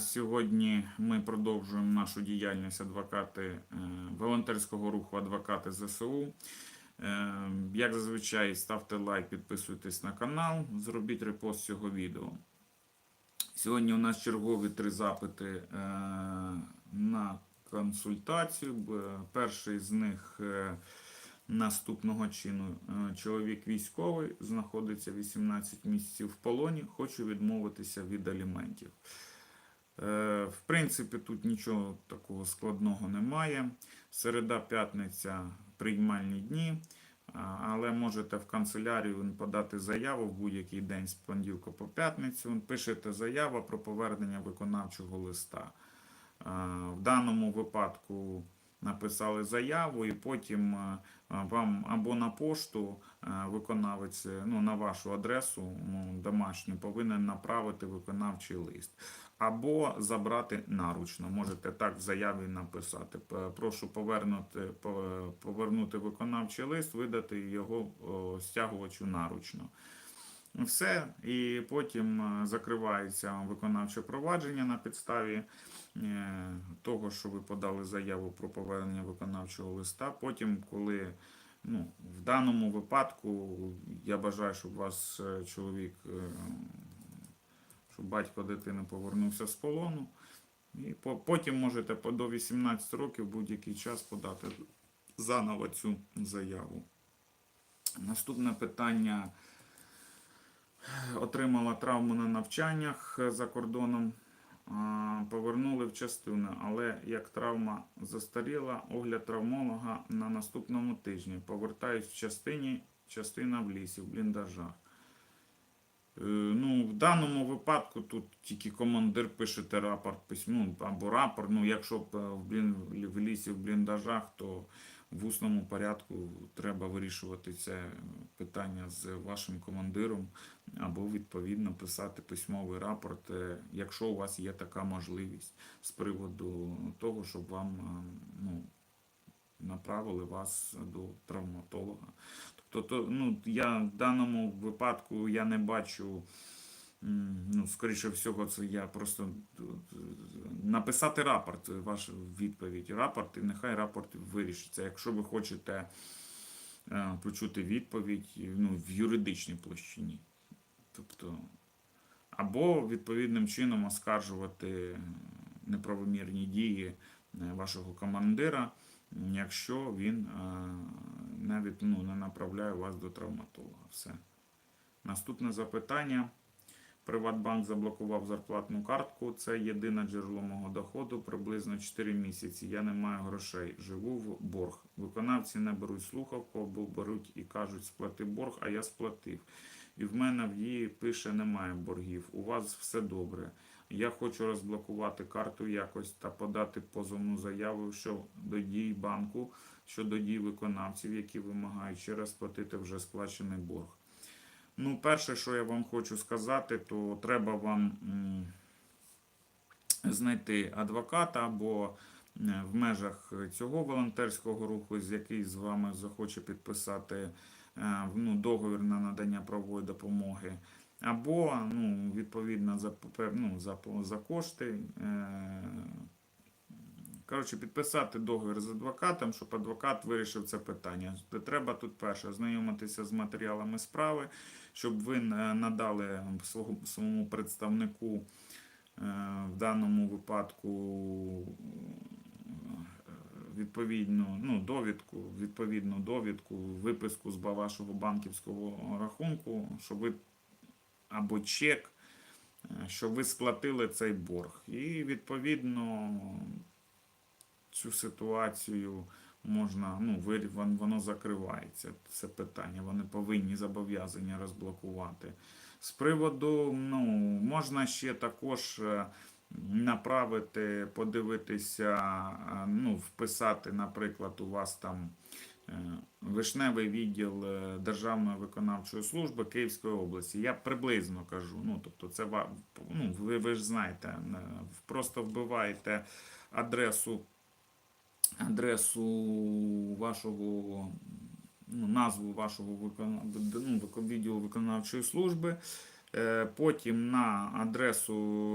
Сьогодні ми продовжуємо нашу діяльність адвокати е, волонтерського руху Адвокати ЗСУ. Е, Як зазвичай, ставте лайк, підписуйтесь на канал, зробіть репост цього відео. Сьогодні у нас чергові три запити е, на консультацію. Перший з них наступного чину. Чоловік військовий знаходиться 18 місяців в полоні, хочу відмовитися від аліментів. Е, В принципі, тут нічого такого складного немає. Середа, п'ятниця приймальні дні, але можете в канцелярію подати заяву в будь-який день з понеділка по п'ятницю. Пишете заяву про повернення виконавчого листа. В даному випадку написали заяву, і потім е, вам або на пошту е, виконавець е, ну, на вашу адресу ну, домашню повинен направити виконавчий лист. Або забрати наручно. Можете так в заяві написати. Прошу повернути, повернути виконавчий лист, видати його стягувачу наручно. Все, і потім е, закривається виконавче провадження на підставі е, того, що ви подали заяву про повернення виконавчого листа. Потім, коли ну, в даному випадку я бажаю, щоб вас е, чоловік, щоб батько дитини повернувся з полону. І потім можете до 18 років будь-який час подати заново цю заяву. Наступне питання. Отримала травму на навчаннях за кордоном. Повернули в частину, але як травма застаріла, огляд травмолога на наступному тижні. Повертаюсь в частині, частина в лісі, в бліндажах. Е, Ну, в даному випадку тут тільки командир пишете рапорт письму або рапорт. Ну, якщо б, е, в лісі, в бліндажах, то в усному порядку треба вирішувати це питання з вашим командиром або відповідно писати письмовий рапорт, е, якщо у вас є така можливість з приводу того, щоб вам е, ну, направили вас до травматолога. Тобто, то, ну, я в даному випадку я не бачу. Ну, скоріше всього, це я просто написати рапорт, вашу відповідь, рапорт, і нехай рапорт вирішиться. Якщо ви хочете е, почути відповідь ну, в юридичній площині. Тобто, або відповідним чином оскаржувати неправомірні дії е, вашого командира, якщо він е, не, від, ну, не направляє вас до травматолога. Все. Наступне запитання. Приватбанк заблокував зарплатну картку. Це єдине джерело мого доходу. Приблизно 4 місяці. Я не маю грошей. Живу в борг. Виконавці не беруть слухавку, або беруть і кажуть, сплати борг, а я сплатив. І в мене в її пише немає боргів. У вас все добре. Я хочу розблокувати карту якось та подати позовну заяву щодо дій банку, щодо дій виконавців, які вимагають ще раз сплатити вже сплачений борг. Ну, перше, що я вам хочу сказати, то треба вам знайти адвоката або е, в межах цього волонтерського руху, з який з вами захоче підписати е, ну, договір на надання правової допомоги. Або ну, відповідно за, ну, за, за кошти. Е, Коротше, підписати договір з адвокатом, щоб адвокат вирішив це питання. Треба тут перше ознайомитися з матеріалами справи, щоб ви е, надали своєму представнику е, в даному випадку е, відповідну ну, довідку, відповідну довідку, виписку з вашого банківського рахунку, щоб ви або чек, щоб ви сплатили цей борг. І відповідно цю ситуацію можна, ну, воно закривається, це питання. Вони повинні зобов'язані розблокувати. З приводу, ну, можна ще також е, направити, подивитися, е, ну, вписати, наприклад, у вас там е, вишневий відділ Державної виконавчої служби Київської області. Я приблизно кажу. Ну, тобто, це ну, ви, ви ж знаєте, просто вбиваєте адресу адресу вашого, ну, назву вашого ну, відділу виконавчої служби, Е, Потім на адресу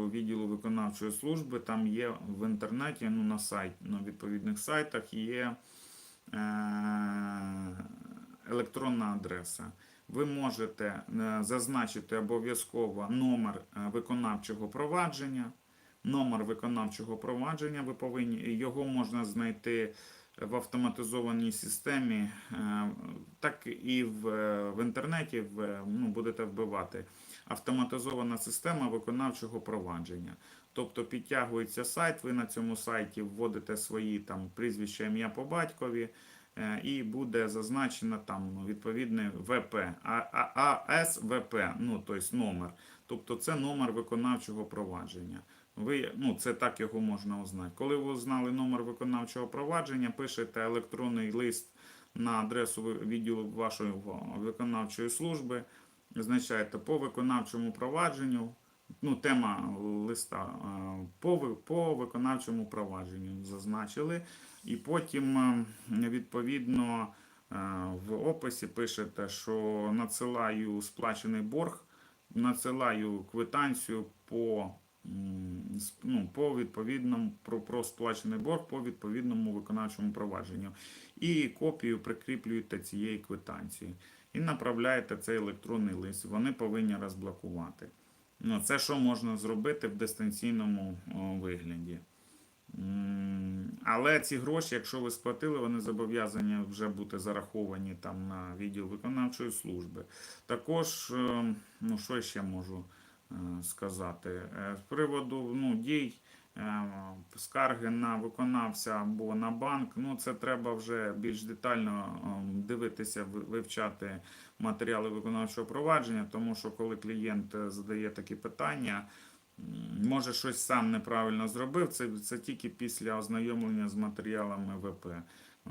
відділу виконавчої служби там є в інтернеті, ну на сайт, на відповідних сайтах є е, електронна адреса. Ви можете е, зазначити обов'язково номер виконавчого провадження. Номер виконавчого провадження ви повинні його можна знайти в автоматизованій системі, е, так і в, е, в інтернеті в, ну, будете вбивати автоматизована система виконавчого провадження. Тобто підтягується сайт, ви на цьому сайті вводите свої там прізвища, ім'я по батькові, е, і буде зазначено там відповідне ВП, АСВП, ну тобто номер. Тобто це номер виконавчого провадження. Ви, ну, це так його можна узнати. Коли ви узнали номер виконавчого провадження, пишете електронний лист на адресу відділу вашої виконавчої служби, Означаєте по виконавчому провадженню, ну, тема листа по, по виконавчому провадженню зазначили. І потім, е, відповідно, е, в описі пишете, що надсилаю сплачений борг, надсилаю квитанцію по, ну, по відповідному про, про сплачений борг по відповідному виконавчому провадженню. І копію прикріплюєте цієї квитанції і направляєте цей електронний лист. Вони повинні розблокувати. Ну, це що можна зробити в дистанційному вигляді. Але ці гроші, якщо ви сплатили, вони зобов'язані вже бути зараховані там на відділ виконавчої служби. Також, е, ну що ще можу сказати? Е, З приводу ну, дій е, скарги на виконавця або на банк, ну це треба вже більш детально е, дивитися, ви- вивчати матеріали виконавчого провадження, тому що коли клієнт е, задає такі питання, може щось сам неправильно зробив, це, це тільки після ознайомлення з матеріалами ВП. е,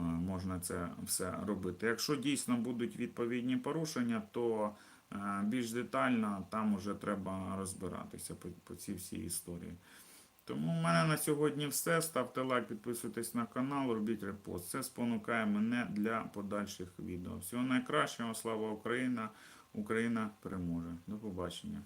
Можна це все робити. Якщо дійсно будуть відповідні порушення, то е, більш детально там вже треба розбиратися по, по цій всій історії. Тому в мене на сьогодні все. Ставте лайк, підписуйтесь на канал, робіть репост. Це спонукає мене для подальших відео. Всього найкращого, слава Україна! Україна переможе. До побачення.